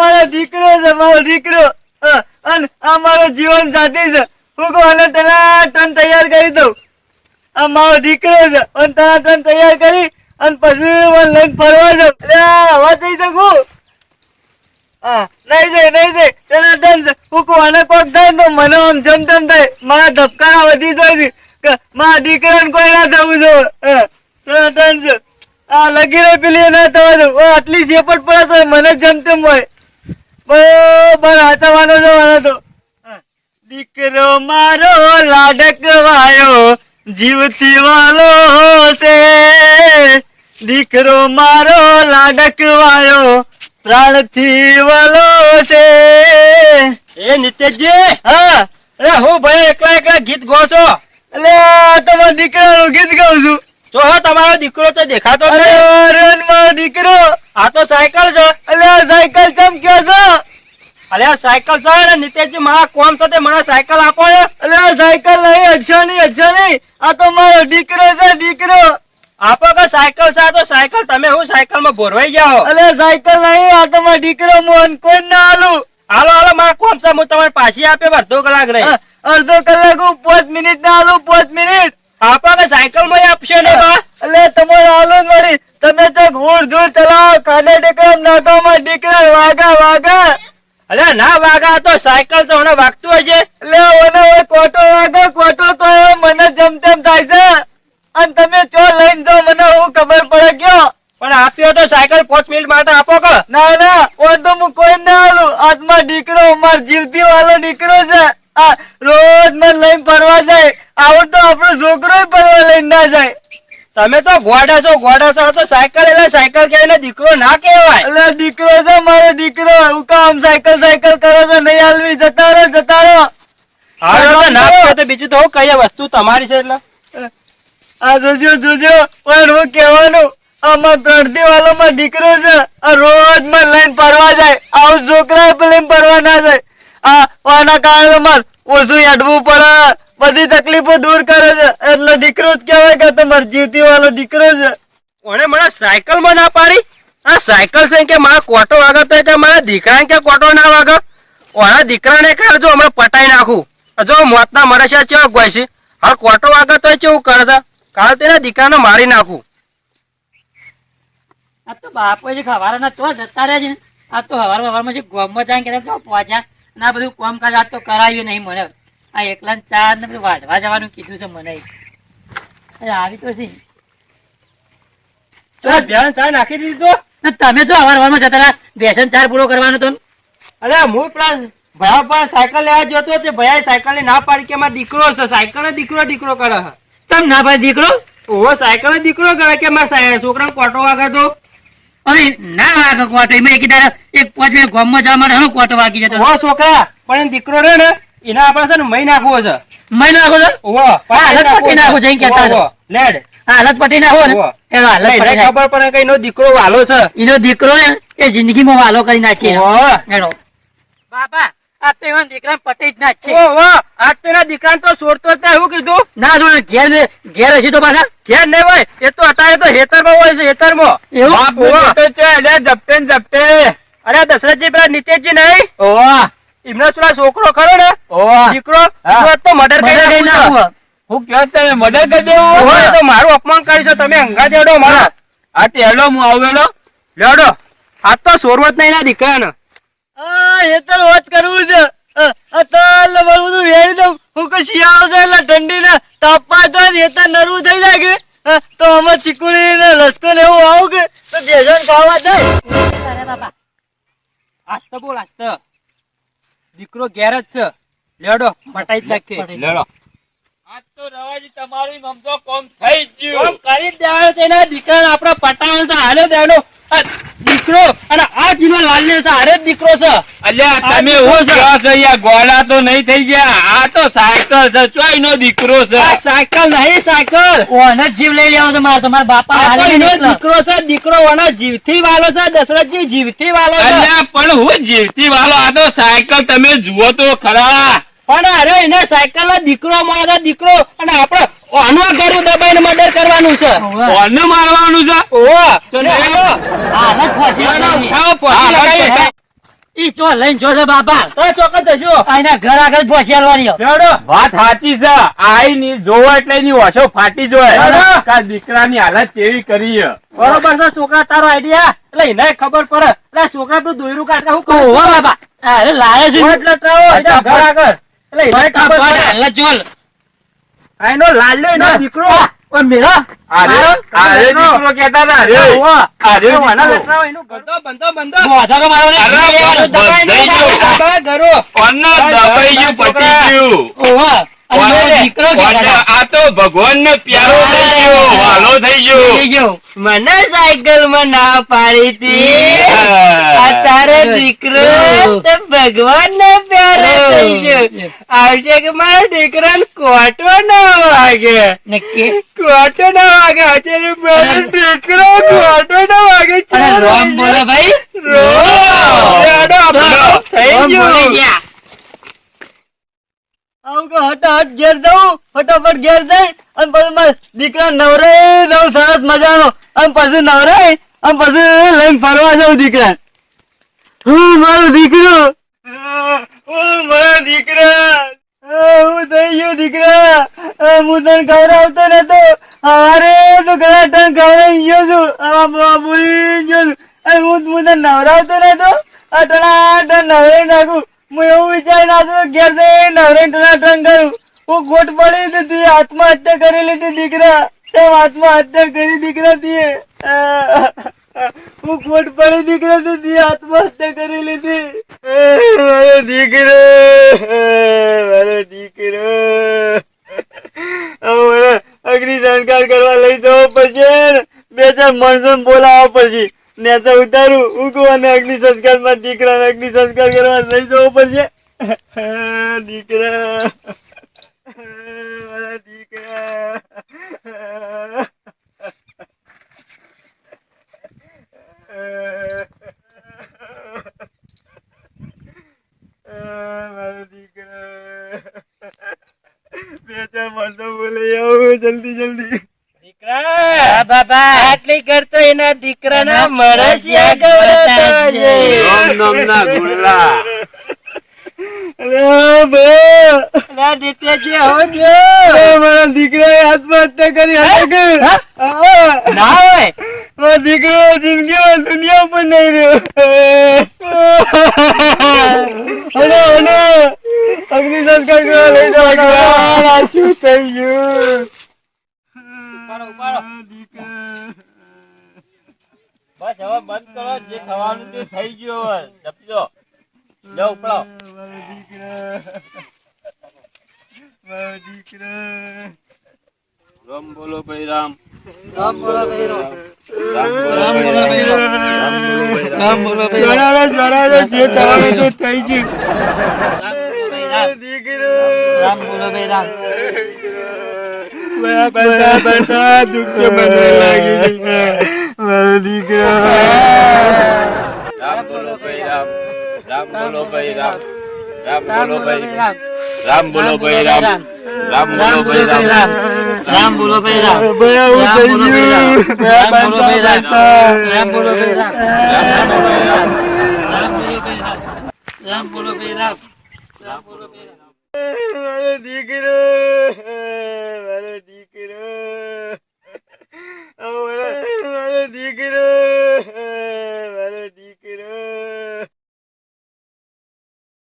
મારો દીકરો છે, મારો દીકરો. અને આ મારો જીવન સાથી છે. હું કહું અને તને ટન તૈયાર કરી દઉં. આ મારો દીકરો છે, અને તને ટન તૈયાર કરી, અને પછી મને લઈને ફરવા જાઉં. એટલે હવા થઈ શકું હા નહીં જાય નહીં જાય તને ટન છે હું કહું અને કોક થાય તો મને આમ જમ તેમ થાય. મારા ધબકારા વધી જાય છે. કે મારા દીકરાને કોઈ ના થવું જોઈએ. તને ટન છે આ લગી રહી પેલી ના થવા દઉં. આટલી શેપટ પડે તો મને જમ તેમ હોય. બરોબર હાથવાનો જવાનો તો દીકરો મારો લાડકવાયો જીવતી વાલો છે દીકરો મારો લાડકવાયો પ્રાણથી વાલો છે એ નિતેશજી હા. અરે હું ભાઈ એકલા એકલા ગીત ગો છો એટલે આ તમારા દીકરાનું ગીત ગાઉં છું. તો હો તમારો દીકરો તો દેખાતો નહીં. મારો દીકરો. આ તો સાયકલ છે. અલે સાયકલ કેમ કે છે? અલે સાયકલ છે ને નિતેશજી મારા કોમ સાથે મને સાયકલ આપો ને અલે સાયકલ નહીં અડશો નહીં અડશો નહીં. આ તો મારો દીકરો છે દીકરો. આપો કે સાયકલ છે તો સાયકલ. તમે હું સાયકલમાં ભોરવાઈ ગયા હો? અલે સાયકલ નહીં આ તો મારો દીકરો મોન કોઈ ના આલું હાલો હાલો મારા કોમ છે હું તમારે પાછી આપે અડધો કલાક રહી. અડધો કલાક હું પાંચ મિનિટ ના આલું પાંચ મિનિટ. આપો કે સાયકલમાં આપશે ને બા? એટલે તમારે આલો મળી તમે તો ઘૂર ધૂર ચલાવો કાને ટેકરામ નાખો મારા દીકરા વાગા વાગા અલે ના વાગા તો સાયકલ તો મને વાગતું હોય છે એટલે ઓને કોટો વાગે કોટો તો મને જેમ તેમ થાય છે. અને તમે ચો લઈને જાઓ મને હું ખબર પડે ગયો પણ આપ્યો તો સાયકલ પાંચ મિનિટ માટે આપો કે ના ના ઓ તો હું કોઈ ના આલું આજમાં દીકરો માર જીવતી વાળો દીકરો છે આ રોજ મને લઈને ફરવા જાય આવું તો આપણો છોકરો ફરવા લઈને ના જાય. તમે તો ગોડા છો ગોડા છો. તો સાયકલ એટલે સાયકલ કહીને દીકરો ના કહેવાય. એટલે દીકરો છે મારો દીકરો. હું કામ સાયકલ સાયકલ કરો છો નહીં હાલવી. જતા રહો જતા રહો હા ના આપશો તો બીજું તો હું કહીએ વસ્તુ તમારી છે એટલે? આ જોજો જોજો. પણ હું કહેવાનું આમાં પ્રણતી વાળો માં દીકરો છે. આ રોજમાં લઈને પરવા જાય. આવું છોકરા લઈને પરવા ના જાય. આ આના કારણે માર ઓછું હેડવું પડે? બધી તકલીફો દૂર કરે છે. એટલે દીકરો જ કહેવાય કે તમારો જીવતી વાળો દીકરો છે. ઓણે મને સાયકલમાં ના પાડી? આ સાયકલ છે કે મારા કોટો વાગે તો કે મારા દીકરાને કે કોટો ના વાગે? ઓણા દીકરાને કાલ જો હમણાં પટાઈ નાખું. જો મોતના મરે છે ચેવા ગોય છે? હા કોટો વાગે તો કેવું કરે છે? કાલ તેના દીકરાને મારી નાખું. આ તો બાપો જે ખવારના ચો જતા રહે છે આ તો હવાર હવારમાં જે ગોમમાં જાય કે પહોંચ્યા? આ બધું કોમ કાજ આજ તો કરાવ્યું નહીં મને. આ એકલા ચાર ને બધું વાઢવા જવાનું કીધું છે મને. આવી તો છે. તો ધ્યાન ચા નાખી દીધું તમે જો હવાર હવારમાં જતા બેસન ચાર પૂરો કરવાનો તો. અરે હું પેલા ભયા પર સાયકલ લેવા જતો તે ભયા સાયકલ ના પાડી કે મારો દીકરો છે સાયકલ દીકરો દીકરો કરે તમ ના ભાઈ દીકરો? ઓહો સાયકલ દીકરો કરે કે મારા છોકરા કોટો વાગે તો? અરે ના વાગે કોટો એમાં કીધા એક પાંચ મિનિટ ગોમમાં જવા માટે કોટો વાગી જતો. ઓહો છોકરા પણ દીકરો રે ને એના આપણે છે ને મહી નાખવો છે. મહિનો નાખો છે? ઓહો હાલત પટી નાખો જઈ. ઓહો, લેડ. હાલત પટી નાખો ને. એનો હાલત પટી ખબર પડે કે એનો દીકરો વાલો છે. એનો દીકરો ને એ જિંદગીમાં વાલો કરી નાખીએ ઓહો. એનો બાપા આ તો એનો દીકરા પટી જ ના છે. ઓહો, આજ તો એના દીકરાને તો છોડતો જ નહીં. કીધું? ના જો ઘેર ને ઘેર હશે તો પાછા. ઘેર નહીં હોય એ તો અત્યારે તો હેતરમાં હોય છે હેતરમાં. એવું? બાપ મોટો છે એટલે જપટે ને જપટે અરે દશરથજી પેલા નીતેશજી નહીં? ઓવા એમનો પેલા છોકરો ખરો ને? ઓવા દીકરો? તો મર્ડર કરી નાખું હું કયો તમે મદદ કરી દેવું? એ તો મારું અપમાન કરી છો તમે અંગા દેડો મારા. આ તેડો હું આવેલો લેડો. આ તો સોરવત નહીં ના દીકરાને. આ હેતર વાત કરવું છે. એટલે મારું બધું વેરી દઉં. હું કે શિયાળો છે એટલે ઠંડીના તાપમાં તો ને હેતર નરવું થઈ જાય કે? તો આમાં ચીકુડી ને લસકો ને એવું આવું કે? તો બેસન ખાવા દે. અરે બાપા આજ બોલ આજ દીકરો ઘેર જ છે. લેડો પટાઈ જ નાખીએ. લેડો. આજ તો રવાજી તમારી મમતો કોમ થઈ ગયું. કોમ કરી દેવાનો છે ને દીકરા આપણે પટાવાનો છે. હારે દેવાનો દીકરો અને આ જીનો લાલને છે હારે દીકરો છે. અલ્યા તમે હું છો. અહીંયા ગોળા તો નહીં થઈ ગયા. આ તો સાયકલ છે ચોય નો દીકરો છે. આ સાયકલ નહીં સાયકલ. ઓને જીવ લઈ લેવો છે મારા તમારા બાપા હાલી. દીકરો છે દીકરો ઓને જીવથી વાલો છે દશરથજી જીવથી વાલો છે. અલ્યા પણ હું જીવથી વાળો આ તો સાયકલ તમે જુઓ તો ખરા. પણ અરે એને સાયકલ નો દીકરો મારો દીકરો અને આપણે આનું ઘરું દબાઈને મર્ડર કરવાનું છે. ઓવે. મારવાનું છે? ઓ તો ફસી હા, ઈ ચો લઈને જો છે બાપા. જશું. ઘર આગળ વાત સાચી છે. આઈ ની જોવો એટલે એની ઓછો ફાટી! જોય. કા દીકરાની હાલત કેવી કરી છે. બરોબર છે છોકરા તારો આઈડિયા એટલે એને ખબર પડે. એટલે છોકરા તું દોયરું કાઢતા હું કહું હો બાપા. અરે લાવે છે. એટલે ઘર આગળ. એટલે આ એનો લાલ્યો એનો દીકરો. ઓ મેરા. આરે આરે દીકરો કહેતા હતા અરે આરે દીકરો. બંધો બંધો બંધો. મોઢા તો મારો અરે, ને ગયો. દબાઈ દબાઈ ગયું ઓહો કોને- મારો દીકરો આ તો ભગવાનને પ્યારો થઈ ગયો. વાલો થઈ ગયો. મને સાયકલમાં ના પાડી હતી તારો દીકરો તો ભગવાન ને પ્યારો થઈ ગયો. આવશે કે મારા દીકરાને કોટો ના વાગે. કોટો ના વાગે. આજે મારો દીકરો કોટો ના વાગે. રોમ બોલો ભાઈ. રોમ. થઈ ગયા. આવું કે હટાહટ ઘેર જવું ફટાફટ ઘેર જઈ અને પછી મારા દીકરા નવરે નવ સરસ મજાનો અને પછી નવરે અને પછી લઈને ફરવા જાઉં દીકરા. હું મારો દીકરો. હું મારો દીકરા. હું થઈ ગયો દીકરા. હું તને ખવડાવતો નતો. અરે તો ઘણા ટન ખવડાવી ગયો છું. આ બાબુઈ ગયો છું. હું હું તને નવરાવતો નતો. અટલા ટન નવરાઈ નાખું. હું એવું વિચારી નાખું ઘેર જઈ નવરાઈ ટણા કરું. હું ગોટ પડી દીધી, આત્મહત્યા કરી લીધી દીકરા. તે આત્મહત્યા કરી દીકરા તીએ હું ગોટ પડી દીકરા દીધી આત્મહત્યા કરી લીધી. મારો દીકરો મારો દીકરો. અગ્નિ સંસ્કાર કરવા લઈ જવો પડશે બે ચાર માણસો બોલાવવા પછી. ને તો ઉતારું, ઉગવાને અગ્નિ સંસ્કારમાં દીકરા અગ્નિ સંસ્કાર કરવા લઈ જવો પડશે. દીકરા. દીકરા. દીકરા. બે ચાર માણસો બોલાઈ આવું, જલ્દી જલ્દી. દીકરા આટલી કરતો એના દીકરાના મરસિયા છે. દીકરાએ આત્મહત્યા કરી. ના હોય? મારો દીકરો જિંદગીમાં દુનિયા પણ નહીં રહ્યો અગ્નિ સંસ્કાર કરવા લઈ જવા શું ઉપાડો, ઉપાડો. બસ હવે બંધ કરો જે થવાનું તે થઈ ગયું હવે. જપજો લો ઉપડો રામ બોલો ભાઈ રામ રામ બોલો ભાઈ રામ. રામ બોલો ભાઈ રામ. રામ બોલો ભાઈ જે થવાનું તે થઈ ગયું. દીકરો બોલો ભાઈ રામ. બધા બધા બધા દુઃખ મને લાગી. મારો દીકરો રામ બોલો ભાઈ રામ રામ બોલો ભાઈ રામ રામ બોલો ભાઈ રામ. રામ બોલો ભાઈ રામ રામ બોલો ભાઈ રામ રામ. બોલો ભાઈ રામ. રામ બોલો ભાઈ રામ. રામ બોલો ભાઈ રામ. રામ બોલો ભાઈ રામ. રામ બોલો ભાઈ રામ દીકરો દીકરો. દીકરો